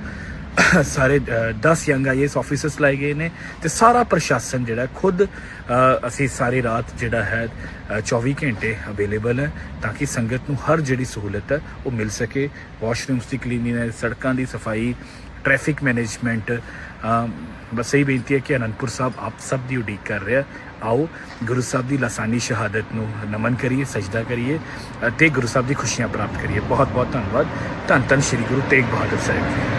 ਸਾਰੇ 10 ਯੰਗ ਆਈਐਸ ਆਫੀਸਰਸ ਲਾਏ ਗਏ ਨੇ ਤੇ ਸਾਰਾ ਪ੍ਰਸ਼ਾਸਨ ਜਿਹੜਾ ਖੁਦ ਅਸੀਂ ਸਾਰੀ ਰਾਤ ਜਿਹੜਾ ਹੈ ਅ, 24 ਘੰਟੇ ਅਵੇਲੇਬਲ ਹੈ ਤਾਂ ਕਿ ਸੰਗਤ ਨੂੰ ਹਰ ਜਿਹੜੀ ਸਹੂਲਤ ਹੈ ਉਹ ਮਿਲ ਸਕੇ। ਵਾਸ਼ਰੂਮਸ ਦੀ ਕਲੀਨਿੰਗ ਸੜਕਾਂ ਦੀ ਸਫ਼ਾਈ ਟ੍ਰੈਫਿਕ ਮੈਨੇਜਮੈਂਟ ਬਸ ਇਹੀ ਬੇਨਤੀ ਹੈ ਕਿ ਅਨੰਦਪੁਰ ਸਾਹਿਬ ਆਪ ਸਭ ਦੀ ਉਡੀਕ ਕਰ ਰਿਹਾ ਆਓ ਗੁਰੂ ਸਾਹਿਬ ਦੀ ਲਾਸਾਨੀ ਸ਼ਹਾਦਤ ਨੂੰ ਨਮਨ ਕਰੀਏ ਸਜਦਾ ਕਰੀਏ ਅਤੇ ਗੁਰੂ ਸਾਹਿਬ ਦੀ ਖੁਸ਼ੀਆਂ ਪ੍ਰਾਪਤ ਕਰੀਏ। ਬਹੁਤ ਬਹੁਤ ਧੰਨਵਾਦ। ਧੰਨ ਧੰਨ ਸ਼੍ਰੀ ਗੁਰੂ ਤੇਗ ਬਹਾਦਰ ਸਾਹਿਬ ਜੀ।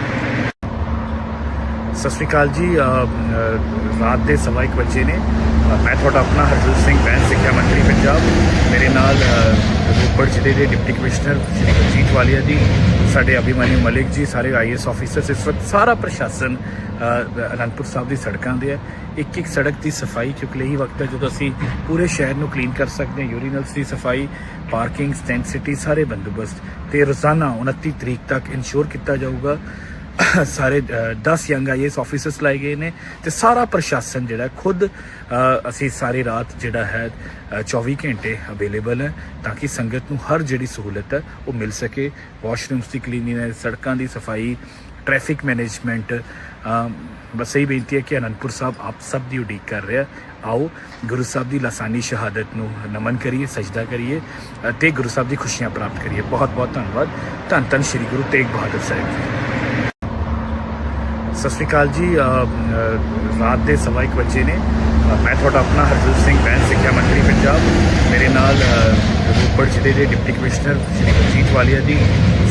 ਸਤਿ ਸ਼੍ਰੀ ਅਕਾਲ ਜੀ ਰਾਤ ਦੇ ਸਵਾ ਇੱਕ ਵਜੇ ਨੇ। ਮੈਂ ਤੁਹਾਡਾ ਆਪਣਾ ਹਰਜੋਤ ਸਿੰਘ ਬੈਂਸ ਸਿੱਖਿਆ ਮੰਤਰੀ, ਪੰਜਾਬ। ਮੇਰੇ ਨਾਲ ਰੋਪੜ ਜ਼ਿਲ੍ਹੇ ਦੇ ਡਿਪਟੀ ਕਮਿਸ਼ਨਰ ਸ਼੍ਰੀ ਬਲਜੀਤ ਵਾਲੀਆ ਜੀ, ਸਾਡੇ ਅਭਿਮਨਿਊ ਮਲਿਕ ਜੀ, ਸਾਰੇ ਆਈਐਸ ਆਫੀਸਰਸ। ਇਸ ਵਕਤ ਸਾਰਾ ਪ੍ਰਸ਼ਾਸਨ ਅਨੰਦਪੁਰ ਸਾਹਿਬ ਦੀ ਸੜਕਾਂ ਦੇ ਹੈ। ਇੱਕ ਇੱਕ ਸੜਕ ਦੀ ਸਫ਼ਾਈ, ਕਿਉਂਕਿ ਇਹੀ ਵਕਤ ਹੈ, ਜਦੋਂ ਅਸੀਂ ਪੂਰੇ ਸ਼ਹਿਰ ਨੂੰ ਕਲੀਨ ਕਰ ਸਕਦੇ ਹਾਂ। ਯੂਰੀਨਲਸ ਦੀ ਸਫ਼ਾਈ ਪਾਰਕਿੰਗ ਸਟੈਂਡ ਸਿਟੀ ਸਾਰੇ ਬੰਦੋਬਸਤ। ਤੇ ਰੋਜ਼ਾਨਾ 29 ਤਰੀਕ ਤੱਕ ਇਨਸ਼ੋਰ ਕੀਤਾ ਜਾਊਗਾ। ਸਾਰੇ 10 ਯੰਗ ਆਈਐਸ ਆਫੀਸਰਸ ਲਾਏ ਗਏ ਨੇ ਤੇ ਸਾਰਾ ਪ੍ਰਸ਼ਾਸਨ ਜਿਹੜਾ ਖੁਦ ਅਸੀਂ ਸਾਰੀ ਰਾਤ ਜਿਹੜਾ ਹੈ ਅ, 24 ਘੰਟੇ ਅਵੇਲੇਬਲ ਹੈ ਤਾਂ ਕਿ ਸੰਗਤ ਨੂੰ ਹਰ ਜਿਹੜੀ ਸਹੂਲਤ ਹੈ ਉਹ ਮਿਲ ਸਕੇ। ਵਾਸ਼ਰੂਮਸ ਦੀ ਕਲੀਨਿੰਗ ਸੜਕਾਂ ਦੀ ਸਫ਼ਾਈ ਟ੍ਰੈਫਿਕ ਮੈਨੇਜਮੈਂਟ ਬਸ ਇਹੀ ਬੇਨਤੀ ਹੈ ਕਿ ਅਨੰਦਪੁਰ ਸਾਹਿਬ ਆਪ ਸਭ ਦੀ ਉਡੀਕ ਕਰ ਰਿਹਾ ਆਓ ਗੁਰੂ ਸਾਹਿਬ ਦੀ ਲਾਸਾਨੀ ਸ਼ਹਾਦਤ ਨੂੰ ਨਮਨ ਕਰੀਏ ਸਜਦਾ ਕਰੀਏ ਅਤੇ ਗੁਰੂ ਸਾਹਿਬ ਦੀ ਖੁਸ਼ੀਆਂ ਪ੍ਰਾਪਤ ਕਰੀਏ। ਬਹੁਤ ਬਹੁਤ ਧੰਨਵਾਦ। ਧੰਨ ਧੰਨ ਸ਼੍ਰੀ ਗੁਰੂ ਤੇਗ ਬਹਾਦਰ ਸਾਹਿਬ ਜੀ। ਸਤਿ ਸ਼੍ਰੀ ਅਕਾਲ ਜੀ ਰਾਤ ਦੇ ਸਵਾ ਇੱਕ ਵਜੇ ਨੇ। ਮੈਂ ਤੁਹਾਡਾ ਆਪਣਾ ਹਰਜੋਤ ਸਿੰਘ ਬੈਂਸ ਸਿੱਖਿਆ ਮੰਤਰੀ ਪੰਜਾਬ। ਮੇਰੇ ਨਾਲ ਰੋਪੜ ਜ਼ਿਲ੍ਹੇ ਦੇ ਡਿਪਟੀ ਕਮਿਸ਼ਨਰ ਸ਼੍ਰੀ ਗੁਰਜੀਤ ਵਾਲੀਆ ਜੀ,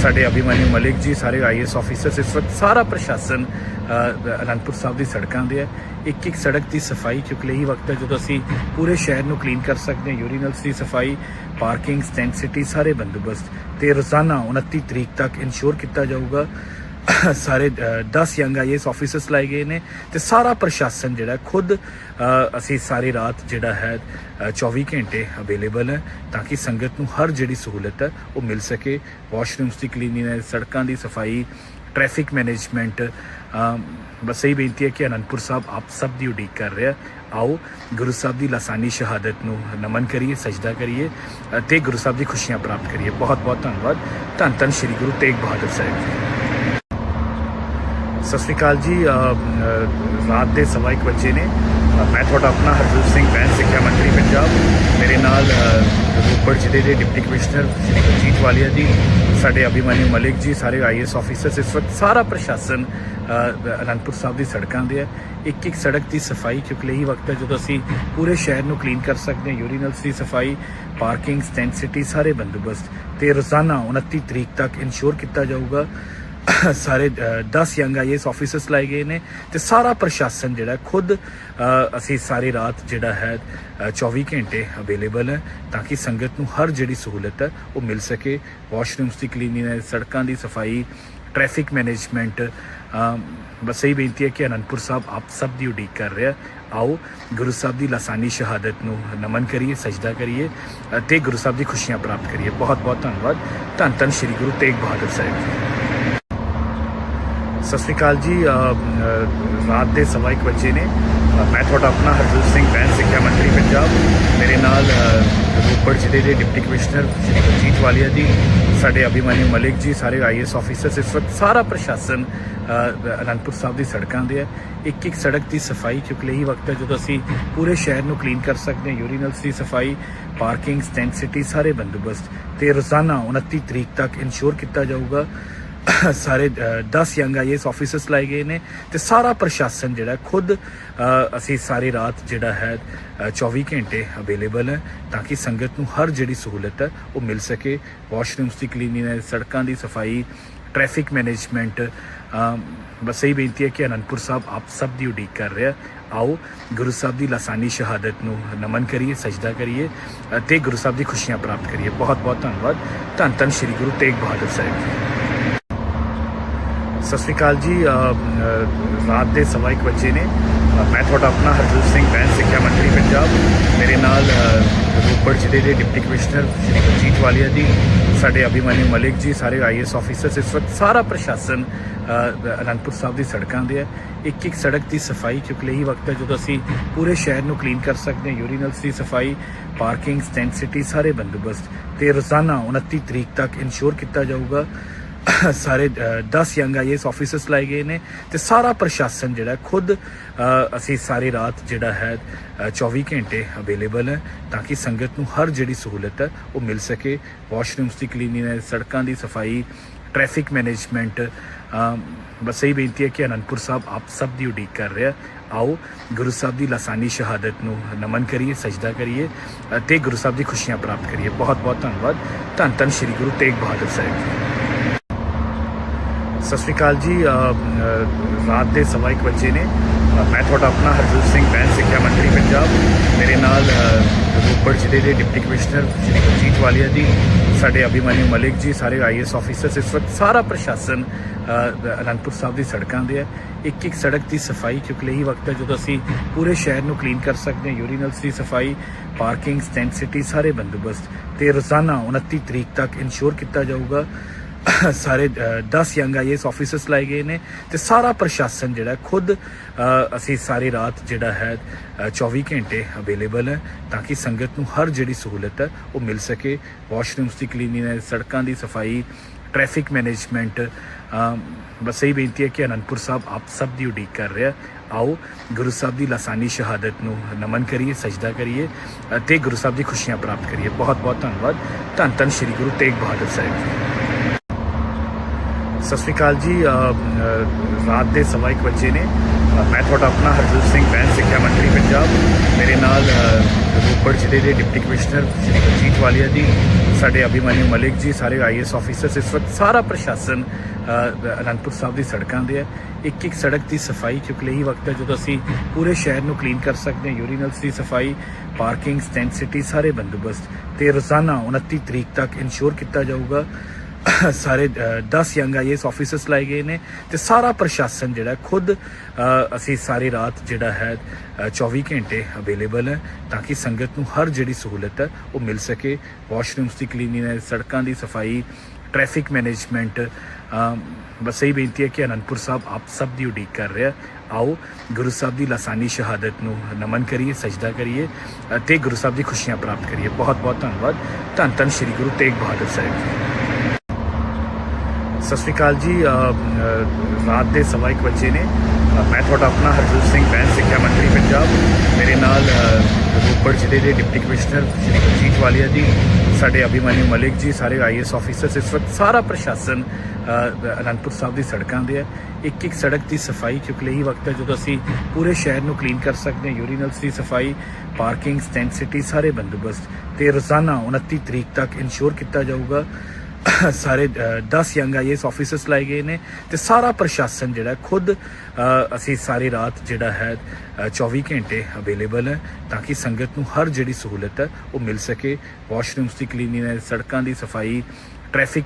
ਸਾਡੇ ਅਭਿਮਨਿਊ ਮਲਿਕ ਜੀ, ਸਾਰੇ ਆਈਐਸ ਆਫੀਸਰਸ, ਇਸ ਵਕਤ ਸਾਰਾ ਪ੍ਰਸ਼ਾਸਨ ਅਨੰਦਪੁਰ ਸਾਹਿਬ ਦੀ ਸੜਕਾਂ ਦੇ ਹੈ। ਇੱਕ ਇੱਕ ਸੜਕ ਦੀ ਸਫ਼ਾਈ, ਕਿਉਂਕਿ ਇਹੀ ਵਕਤ ਹੈ, ਜਦੋਂ ਅਸੀਂ ਪੂਰੇ ਸ਼ਹਿਰ ਨੂੰ ਕਲੀਨ ਕਰ ਸਕਦੇ ਹਾਂ ਯੂਰੀਨਲਸ ਦੀ ਸਫ਼ਾਈ ਪਾਰਕਿੰਗ ਸਟੈਂਡ ਸਿਟੀ ਸਾਰੇ ਬੰਦੋਬਸਤ ਤੇ ਰੋਜ਼ਾਨਾ 29 ਤਰੀਕ ਤੱਕ ਇਨਸ਼ੋਰ ਕੀਤਾ ਜਾਊਗਾ। ਸਾਰੇ 10 ਯੰਗ ਆਈਐਸ ਆਫੀਸਰਸ ਲਾਏ ਗਏ ਨੇ ਤੇ ਸਾਰਾ ਪ੍ਰਸ਼ਾਸਨ ਜਿਹੜਾ ਖੁਦ ਅਸੀਂ ਸਾਰੀ ਰਾਤ ਜਿਹੜਾ ਹੈ ਅ, 24 ਘੰਟੇ ਅਵੇਲੇਬਲ ਹੈ ਤਾਂ ਕਿ ਸੰਗਤ ਨੂੰ ਹਰ ਜਿਹੜੀ ਸਹੂਲਤ ਹੈ ਉਹ ਮਿਲ ਸਕੇ। ਵਾਸ਼ਰੂਮਸ ਦੀ ਕਲੀਨਿੰਗ ਸੜਕਾਂ ਦੀ ਸਫ਼ਾਈ ਟ੍ਰੈਫਿਕ ਮੈਨੇਜਮੈਂਟ ਬਸ ਇਹੀ ਬੇਨਤੀ ਹੈ ਕਿ ਅਨੰਦਪੁਰ ਸਾਹਿਬ ਆਪ ਸਭ ਦੀ ਉਡੀਕ ਕਰ ਰਿਹਾ ਆਓ ਗੁਰੂ ਸਾਹਿਬ ਦੀ ਲਾਸਾਨੀ ਸ਼ਹਾਦਤ ਨੂੰ ਨਮਨ ਕਰੀਏ ਸਜਦਾ ਕਰੀਏ ਅਤੇ ਗੁਰੂ ਸਾਹਿਬ ਦੀ ਖੁਸ਼ੀਆਂ ਪ੍ਰਾਪਤ ਕਰੀਏ। ਬਹੁਤ ਬਹੁਤ ਧੰਨਵਾਦ। ਧੰਨ ਧੰਨ ਸ਼੍ਰੀ ਗੁਰੂ ਤੇਗ ਬਹਾਦਰ ਸਾਹਿਬ ਜੀ। ਸਤਿ ਸ਼੍ਰੀ ਅਕਾਲ ਜੀ ਰਾਤ ਦੇ ਸਵਾ ਇੱਕ ਵਜੇ ਨੇ। ਮੈਂ ਤੁਹਾਡਾ ਆਪਣਾ ਹਰਜੋਤ ਸਿੰਘ ਬੈਂਸ ਸਿੱਖਿਆ ਮੰਤਰੀ ਪੰਜਾਬ। ਮੇਰੇ ਨਾਲ ਰੋਪੜ ਜ਼ਿਲ੍ਹੇ ਦੇ ਡਿਪਟੀ ਕਮਿਸ਼ਨਰ ਸ਼੍ਰੀ ਬਲਜੀਤ ਵਾਲੀਆ ਜੀ, ਸਾਡੇ ਅਭਿਮਨਿਊ ਮਲਿਕ ਜੀ, ਸਾਰੇ ਆਈਐਸ ਆਫੀਸਰਸ। ਇਸ ਵਕਤ ਸਾਰਾ ਪ੍ਰਸ਼ਾਸਨ ਅਨੰਦਪੁਰ ਸਾਹਿਬ ਦੀ ਸੜਕਾਂ ਦੇ ਹੈ। ਇੱਕ ਇੱਕ ਸੜਕ ਦੀ ਸਫ਼ਾਈ ਕਿਉਂਕਿ ਇਹੀ ਵਕਤ ਹੈ, ਜਦੋਂ ਅਸੀਂ ਪੂਰੇ ਸ਼ਹਿਰ ਨੂੰ ਕਲੀਨ ਕਰ ਸਕਦੇ ਹਾਂ। ਯੂਰੀਨਲਸ ਦੀ ਸਫ਼ਾਈ ਪਾਰਕਿੰਗ ਸਟੈਂਡ ਸਿਟੀ ਸਾਰੇ ਬੰਦੋਬਸਤ। ਤੇ ਰੋਜ਼ਾਨਾ 29 ਤਰੀਕ ਤੱਕ ਇਨਸ਼ੋਰ ਕੀਤਾ ਜਾਊਗਾ। ਸਾਰੇ 10 ਯੰਗ ਆਈਐਸ ਆਫੀਸਰਸ ਲਾਏ ਗਏ ਨੇ ਤੇ ਸਾਰਾ ਪ੍ਰਸ਼ਾਸਨ ਜਿਹੜਾ ਖੁਦ ਅਸੀਂ ਸਾਰੀ ਰਾਤ ਜਿਹੜਾ ਹੈ ਅ, 24 ਘੰਟੇ ਅਵੇਲੇਬਲ ਹੈ ਤਾਂ ਕਿ ਸੰਗਤ ਨੂੰ ਹਰ ਜਿਹੜੀ ਸਹੂਲਤ ਹੈ ਉਹ ਮਿਲ ਸਕੇ। ਵਾਸ਼ਰੂਮਸ ਦੀ ਕਲੀਨਿੰਗ ਸੜਕਾਂ ਦੀ ਸਫ਼ਾਈ ਟ੍ਰੈਫਿਕ ਮੈਨੇਜਮੈਂਟ ਬਸ ਇਹੀ ਬੇਨਤੀ ਹੈ ਕਿ ਅਨੰਦਪੁਰ ਸਾਹਿਬ ਆਪ ਸਭ ਦੀ ਉਡੀਕ ਕਰ ਰਿਹਾ ਆਓ ਗੁਰੂ ਸਾਹਿਬ ਦੀ ਲਾਸਾਨੀ ਸ਼ਹਾਦਤ ਨੂੰ ਨਮਨ ਕਰੀਏ ਸਜਦਾ ਕਰੀਏ ਅਤੇ ਗੁਰੂ ਸਾਹਿਬ ਦੀ ਖੁਸ਼ੀਆਂ ਪ੍ਰਾਪਤ ਕਰੀਏ। ਬਹੁਤ ਬਹੁਤ ਧੰਨਵਾਦ। ਧੰਨ ਧੰਨ ਸ਼੍ਰੀ ਗੁਰੂ ਤੇਗ ਬਹਾਦਰ ਸਾਹਿਬ ਜੀ। ਸਤਿ ਸ਼੍ਰੀ ਅਕਾਲ ਜੀ ਰਾਤ ਦੇ ਸਵਾ ਇੱਕ ਵਜੇ ਨੇ। ਮੈਂ ਤੁਹਾਡਾ ਆਪਣਾ ਹਰਜੋਤ ਸਿੰਘ ਬੈਂਸ ਸਿੱਖਿਆ ਮੰਤਰੀ ਪੰਜਾਬ। ਮੇਰੇ ਨਾਲ ਰੋਪੜ ਜ਼ਿਲ੍ਹੇ ਦੇ ਡਿਪਟੀ ਕਮਿਸ਼ਨਰ ਸ਼੍ਰੀ ਬਲਜੀਤ ਵਾਲੀਆ ਜੀ, ਸਾਡੇ ਅਭਿਮਾਨੀ ਮਲਿਕ ਜੀ, ਸਾਰੇ ਆਈਐਸ ਆਫੀਸਰਸ ਇਸ ਵਕਤ ਸਾਰਾ ਪ੍ਰਸ਼ਾਸਨ ਅਨੰਦਪੁਰ ਸਾਹਿਬ ਦੀ ਸੜਕਾਂ ਦੇ ਹੈ। ਇੱਕ ਇੱਕ ਸੜਕ ਦੀ ਸਫ਼ਾਈ ਕਿਉਂਕਿ ਇਹੀ ਵਕਤ ਹੈ, ਜਦੋਂ ਅਸੀਂ ਪੂਰੇ ਸ਼ਹਿਰ ਨੂੰ ਕਲੀਨ ਕਰ ਸਕਦੇ ਹਾਂ। ਯੂਰੀਨਲਸ ਦੀ ਸਫ਼ਾਈ ਪਾਰਕਿੰਗ ਸਟੈਂਡ ਸਿਟੀ ਸਾਰੇ ਬੰਦੋਬਸਤ ਤੇ ਰੋਜ਼ਾਨਾ 29 ਤਰੀਕ ਤੱਕ ਇਨਸ਼ੋਰ ਕੀਤਾ ਜਾਊਗਾ। ਸਾਰੇ 10 ਯੰਗ ਆਈਐਸ ਆਫੀਸਰਸ ਲਾਏ ਗਏ ਨੇ ਤੇ ਸਾਰਾ ਪ੍ਰਸ਼ਾਸਨ ਜਿਹੜਾ ਖੁਦ ਅਸੀਂ ਸਾਰੀ ਰਾਤ ਜਿਹੜਾ ਹੈ ਅ, 24 ਘੰਟੇ ਅਵੇਲੇਬਲ ਹੈ ਤਾਂ ਕਿ ਸੰਗਤ ਨੂੰ ਹਰ ਜਿਹੜੀ ਸਹੂਲਤ ਹੈ ਉਹ ਮਿਲ ਸਕੇ। ਵਾਸ਼ਰੂਮਸ ਦੀ ਕਲੀਨਿੰਗ ਸੜਕਾਂ ਦੀ ਸਫ਼ਾਈ ਟ੍ਰੈਫਿਕ ਮੈਨੇਜਮੈਂਟ ਬਸ ਇਹੀ ਬੇਨਤੀ ਹੈ ਕਿ ਅਨੰਦਪੁਰ ਸਾਹਿਬ ਆਪ ਸਭ ਦੀ ਉਡੀਕ ਕਰ ਰਿਹਾ ਆਓ ਗੁਰੂ ਸਾਹਿਬ ਦੀ ਲਾਸਾਨੀ ਸ਼ਹਾਦਤ ਨੂੰ ਨਮਨ ਕਰੀਏ ਸਜਦਾ ਕਰੀਏ ਅਤੇ ਗੁਰੂ ਸਾਹਿਬ ਦੀ ਖੁਸ਼ੀਆਂ ਪ੍ਰਾਪਤ ਕਰੀਏ। ਬਹੁਤ ਬਹੁਤ ਧੰਨਵਾਦ। ਧੰਨ ਧੰਨ ਸ਼੍ਰੀ ਗੁਰੂ ਤੇਗ ਬਹਾਦਰ ਸਾਹਿਬ ਜੀ। ਸਤਿ ਸ਼੍ਰੀ ਅਕਾਲ ਜੀ ਰਾਤ ਦੇ ਸਵਾ ਇੱਕ ਵਜੇ ਨੇ। ਮੈਂ ਤੁਹਾਡਾ ਆਪਣਾ ਹਰਜੀਤ ਸਿੰਘ ਬੈਂਸ, ਸਿੱਖਿਆ ਮੰਤਰੀ ਪੰਜਾਬ। ਮੇਰੇ ਨਾਲ ਰੋਪੜ ਜ਼ਿਲ੍ਹੇ ਦੇ ਡਿਪਟੀ ਕਮਿਸ਼ਨਰ ਸ਼੍ਰੀ ਬਲਜੀਤ ਵਾਲੀਆ ਜੀ, ਸਾਡੇ ਅਭਿਮਾਨੀ ਮਲਿਕ ਜੀ, ਸਾਰੇ ਆਈਐਸ ਆਫੀਸਰਸ ਇਸ ਵਕਤ ਸਾਰਾ ਪ੍ਰਸ਼ਾਸਨ ਅਨੰਦਪੁਰ ਸਾਹਿਬ ਦੀ ਸੜਕਾਂ ਦੇ ਹੈ। ਇੱਕ ਇੱਕ ਸੜਕ ਦੀ ਸਫ਼ਾਈ ਕਿਉਂਕਿ ਇਹੀ ਵਕਤ ਹੈ, ਜਦੋਂ ਅਸੀਂ ਪੂਰੇ ਸ਼ਹਿਰ ਨੂੰ ਕਲੀਨ ਕਰ ਸਕਦੇ ਹਾਂ। ਯੂਰੀਨਲਸ ਦੀ ਸਫ਼ਾਈ, ਪਾਰਕਿੰਗ, ਸਟੈਂਡ ਸਿਟੀ, ਸਾਰੇ ਬੰਦੋਬਸਤ ਤੇ ਰੋਜ਼ਾਨਾ 29 ਤਰੀਕ ਤੱਕ ਇਨਸ਼ੋਰ ਕੀਤਾ ਜਾਊਗਾ। ਸਾਰੇ 10 ਯੰਗ ਆਈਐਸ ਆਫੀਸਰਸ ਲਾਏ ਗਏ ਨੇ ਤੇ ਸਾਰਾ ਪ੍ਰਸ਼ਾਸਨ ਜਿਹੜਾ ਖੁਦ ਅਸੀਂ ਸਾਰੀ ਰਾਤ ਜਿਹੜਾ ਹੈ ਅ, 24 ਘੰਟੇ ਅਵੇਲੇਬਲ ਹੈ ਤਾਂ ਕਿ ਸੰਗਤ ਨੂੰ ਹਰ ਜਿਹੜੀ ਸਹੂਲਤ ਹੈ ਉਹ ਮਿਲ ਸਕੇ। ਵਾਸ਼ਰੂਮਸ ਦੀ ਕਲੀਨਿੰਗ ਸੜਕਾਂ ਦੀ ਸਫ਼ਾਈ ਟ੍ਰੈਫਿਕ ਮੈਨੇਜਮੈਂਟ ਬਸ ਇਹੀ ਬੇਨਤੀ ਹੈ ਕਿ ਅਨੰਦਪੁਰ ਸਾਹਿਬ ਆਪ ਸਭ ਦੀ ਉਡੀਕ ਕਰ ਰਿਹਾ ਆਓ ਗੁਰੂ ਸਾਹਿਬ ਦੀ ਲਾਸਾਨੀ ਸ਼ਹਾਦਤ ਨੂੰ ਨਮਨ ਕਰੀਏ ਸਜਦਾ ਕਰੀਏ ਅਤੇ ਗੁਰੂ ਸਾਹਿਬ ਦੀ ਖੁਸ਼ੀਆਂ ਪ੍ਰਾਪਤ ਕਰੀਏ। ਬਹੁਤ ਬਹੁਤ ਧੰਨਵਾਦ। ਧੰਨ ਧੰਨ ਸ਼੍ਰੀ ਗੁਰੂ ਤੇਗ ਬਹਾਦਰ ਸਾਹਿਬ ਜੀ। ਸਤਿ ਸ਼੍ਰੀ ਅਕਾਲ ਜੀ ਰਾਤ ਦੇ ਸਵਾ ਇੱਕ ਵਜੇ ਨੇ। ਮੈਂ ਤੁਹਾਡਾ ਆਪਣਾ ਹਰਜੀਤ ਸਿੰਘ ਬੈਂਸ ਸਿੱਖਿਆ ਮੰਤਰੀ ਪੰਜਾਬ। ਮੇਰੇ ਨਾਲ ਰੋਪੜ ਜ਼ਿਲ੍ਹੇ ਦੇ ਡਿਪਟੀ ਕਮਿਸ਼ਨਰ ਸ਼੍ਰੀ ਗੁਰਜੀਤ ਵਾਲੀਆ ਜੀ, ਸਾਡੇ ਅਭਿਮਨਿਊ ਮਲਿਕ ਜੀ, ਸਾਰੇ ਆਈਐਸ ਆਫੀਸਰਸ ਇਸ ਵਕਤ, ਸਾਰਾ ਪ੍ਰਸ਼ਾਸਨ ਅਨੰਦਪੁਰ ਸਾਹਿਬ ਦੀ ਸੜਕਾਂ ਦੇ ਹੈ। ਇੱਕ ਇੱਕ ਸੜਕ ਦੀ ਸਫ਼ਾਈ, ਕਿਉਂਕਿ ਇਹੀ ਵਕਤ ਹੈ, ਜਦੋਂ ਅਸੀਂ ਪੂਰੇ ਸ਼ਹਿਰ ਨੂੰ ਕਲੀਨ ਕਰ ਸਕਦੇ ਹਾਂ ਯੂਰੀਨਲਸ ਦੀ ਸਫ਼ਾਈ ਪਾਰਕਿੰਗ ਸਟੈਂਡ ਸਿਟੀ ਸਾਰੇ ਬੰਦੋਬਸਤ। ਤੇ ਰੋਜ਼ਾਨਾ 29 ਤਰੀਕ ਤੱਕ ਇਨਸ਼ੋਰ ਕੀਤਾ ਜਾਊਗਾ। ਸਾਰੇ 10 ਯੰਗ ਆਈਐਸ ਆਫੀਸਰਸ ਲਾਏ ਗਏ ਨੇ ਤੇ ਸਾਰਾ ਪ੍ਰਸ਼ਾਸਨ ਜਿਹੜਾ ਖੁਦ ਅਸੀਂ ਸਾਰੀ ਰਾਤ ਜਿਹੜਾ ਹੈ ਅ, 24 ਘੰਟੇ ਅਵੇਲੇਬਲ ਹੈ ਤਾਂ ਕਿ ਸੰਗਤ ਨੂੰ ਹਰ ਜਿਹੜੀ ਸਹੂਲਤ ਹੈ ਉਹ ਮਿਲ ਸਕੇ। ਵਾਸ਼ਰੂਮਸ ਦੀ ਕਲੀਨਿੰਗ ਸੜਕਾਂ ਦੀ ਸਫ਼ਾਈ ਟ੍ਰੈਫਿਕ ਮੈਨੇਜਮੈਂਟ ਬਸ ਇਹੀ ਬੇਨਤੀ ਹੈ ਕਿ ਅਨੰਦਪੁਰ ਸਾਹਿਬ ਆਪ ਸਭ ਦੀ ਉਡੀਕ ਕਰ ਰਿਹਾ ਆਓ ਗੁਰੂ ਸਾਹਿਬ ਦੀ ਲਾਸਾਨੀ ਸ਼ਹਾਦਤ ਨੂੰ ਨਮਨ ਕਰੀਏ ਸਜਦਾ ਕਰੀਏ ਅਤੇ ਗੁਰੂ ਸਾਹਿਬ ਦੀ ਖੁਸ਼ੀਆਂ ਪ੍ਰਾਪਤ ਕਰੀਏ। ਬਹੁਤ ਬਹੁਤ ਧੰਨਵਾਦ। ਧੰਨ ਧੰਨ ਸ਼੍ਰੀ ਗੁਰੂ ਤੇਗ ਬਹਾਦਰ ਸਾਹਿਬ ਜੀ। ਸਤਿ ਸ਼੍ਰੀ ਅਕਾਲ ਜੀ ਰਾਤ ਦੇ ਸਵਾ ਇੱਕ ਵਜੇ ਨੇ। ਮੈਂ ਤੁਹਾਡਾ ਆਪਣਾ ਹਰਜੀਤ ਸਿੰਘ ਬੈਂਸ ਸਿੱਖਿਆ ਮੰਤਰੀ ਪੰਜਾਬ। ਮੇਰੇ ਨਾਲ ਰੋਪੜ ਜ਼ਿਲ੍ਹੇ ਦੇ ਡਿਪਟੀ ਕਮਿਸ਼ਨਰ ਸ਼੍ਰੀ ਬਲਜੀਤ ਵਾਲੀਆ ਜੀ, ਸਾਡੇ ਅਭਿਮਨਿਊ ਮਲਿਕ ਜੀ, ਸਾਰੇ ਆਈਐਸ ਆਫੀਸਰਸ ਇਸ ਵਕਤ ਸਾਰਾ ਪ੍ਰਸ਼ਾਸਨ ਅਨੰਦਪੁਰ ਸਾਹਿਬ ਦੀ ਸੜਕਾਂ ਦੇ ਹੈ। ਇੱਕ ਇੱਕ ਸੜਕ ਦੀ ਸਫ਼ਾਈ ਕਿਉਂਕਿ ਇਹੀ ਵਕਤ ਹੈ, ਜਦੋਂ ਅਸੀਂ ਪੂਰੇ ਸ਼ਹਿਰ ਨੂੰ ਕਲੀਨ ਕਰ ਸਕਦੇ ਹਾਂ। ਯੂਰੀਨਲਸ ਦੀ ਸਫ਼ਾਈ ਪਾਰਕਿੰਗ ਸਟੈਂਡ ਸਿਟੀ ਸਾਰੇ ਬੰਦੋਬਸਤ ਤੇ ਰੋਜ਼ਾਨਾ 29 ਤਰੀਕ ਤੱਕ ਇਨਸ਼ੋਰ ਕੀਤਾ ਜਾਊਗਾ। ਸਾਰੇ 10 ਯੰਗ ਆਈਐਸ ਆਫੀਸਰਸ ਲਾਏ ਗਏ ਨੇ ਤੇ ਸਾਰਾ ਪ੍ਰਸ਼ਾਸਨ ਜਿਹੜਾ ਖੁਦ ਅਸੀਂ ਸਾਰੀ ਰਾਤ ਜਿਹੜਾ ਹੈ ਅ, 24 ਘੰਟੇ ਅਵੇਲੇਬਲ ਹੈ ਤਾਂ ਕਿ ਸੰਗਤ ਨੂੰ ਹਰ ਜਿਹੜੀ ਸਹੂਲਤ ਹੈ ਉਹ ਮਿਲ ਸਕੇ। ਵਾਸ਼ਰੂਮਸ ਦੀ ਕਲੀਨਿੰਗ ਸੜਕਾਂ ਦੀ ਸਫ਼ਾਈ ਟ੍ਰੈਫਿਕ ਮੈਨੇਜਮੈਂਟ ਬਸ ਇਹੀ ਬੇਨਤੀ ਹੈ ਕਿ ਅਨੰਦਪੁਰ ਸਾਹਿਬ ਆਪ ਸਭ ਦੀ ਉਡੀਕ ਕਰ ਰਿਹਾ ਆਓ ਗੁਰੂ ਸਾਹਿਬ ਦੀ ਲਾਸਾਨੀ ਸ਼ਹਾਦਤ ਨੂੰ ਨਮਨ ਕਰੀਏ ਸਜਦਾ ਕਰੀਏ ਅਤੇ ਗੁਰੂ ਸਾਹਿਬ ਦੀ ਖੁਸ਼ੀਆਂ ਪ੍ਰਾਪਤ ਕਰੀਏ। ਬਹੁਤ ਬਹੁਤ ਧੰਨਵਾਦ। ਧੰਨ ਧੰਨ ਸ਼੍ਰੀ ਗੁਰੂ ਤੇਗ ਬਹਾਦਰ ਸਾਹਿਬ ਜੀ। ਸਤਿ ਸ਼੍ਰੀ ਅਕਾਲ ਜੀ ਰਾਤ ਦੇ ਸਵਾ ਇੱਕ ਵਜੇ ਨੇ। ਮੈਂ ਤੁਹਾਡਾ ਆਪਣਾ ਹਰਜੀਤ ਸਿੰਘ ਬੈਂਸ, ਸਿੱਖਿਆ ਮੰਤਰੀ ਪੰਜਾਬ। ਮੇਰੇ ਨਾਲ ਰੋਪੜ ਜ਼ਿਲ੍ਹੇ ਦੇ ਡਿਪਟੀ ਕਮਿਸ਼ਨਰ ਸ਼੍ਰੀ ਬਲਜੀਤ ਵਾਲੀਆ ਜੀ, ਸਾਡੇ ਅਭਿਮਾਨੀ ਮਲਿਕ ਜੀ, ਸਾਰੇ ਆਈਐਸ ਆਫੀਸਰਸ ਇਸ ਵਕਤ, ਸਾਰਾ ਪ੍ਰਸ਼ਾਸਨ ਅਨੰਦਪੁਰ ਸਾਹਿਬ ਦੀ ਸੜਕਾਂ ਦੇ ਹੈ। ਇੱਕ ਇੱਕ ਸੜਕ ਦੀ ਸਫ਼ਾਈ ਕਿਉਂਕਿ ਇਹੀ ਵਕਤ ਹੈ, ਜਦੋਂ ਅਸੀਂ ਪੂਰੇ ਸ਼ਹਿਰ ਨੂੰ ਕਲੀਨ ਕਰ ਸਕਦੇ ਹਾਂ। ਯੂਰੀਨਲਸ ਦੀ ਸਫ਼ਾਈ ਪਾਰਕਿੰਗ ਸਟੈਂਡ ਸਿਟੀ ਸਾਰੇ ਬੰਦੋਬਸਤ ਤੇ ਰੋਜ਼ਾਨਾ 29 ਤਰੀਕ ਤੱਕ ਇਨਸ਼ੋਰ ਕੀਤਾ ਜਾਊਗਾ। ਸਾਰੇ 10 ਯੰਗ ਆਈਐਸ ਆਫੀਸਰਸ ਲਾਏ ਗਏ ਨੇ ਤੇ ਸਾਰਾ ਪ੍ਰਸ਼ਾਸਨ ਜਿਹੜਾ ਖੁਦ ਅਸੀਂ ਸਾਰੀ ਰਾਤ ਜਿਹੜਾ ਹੈ ਅ, 24 ਘੰਟੇ ਅਵੇਲੇਬਲ ਹੈ ਤਾਂ ਕਿ ਸੰਗਤ ਨੂੰ ਹਰ ਜਿਹੜੀ ਸਹੂਲਤ ਹੈ ਉਹ ਮਿਲ ਸਕੇ। ਵਾਸ਼ਰੂਮਸ ਦੀ ਕਲੀਨਿੰਗ ਸੜਕਾਂ ਦੀ ਸਫ਼ਾਈ ਟ੍ਰੈਫਿਕ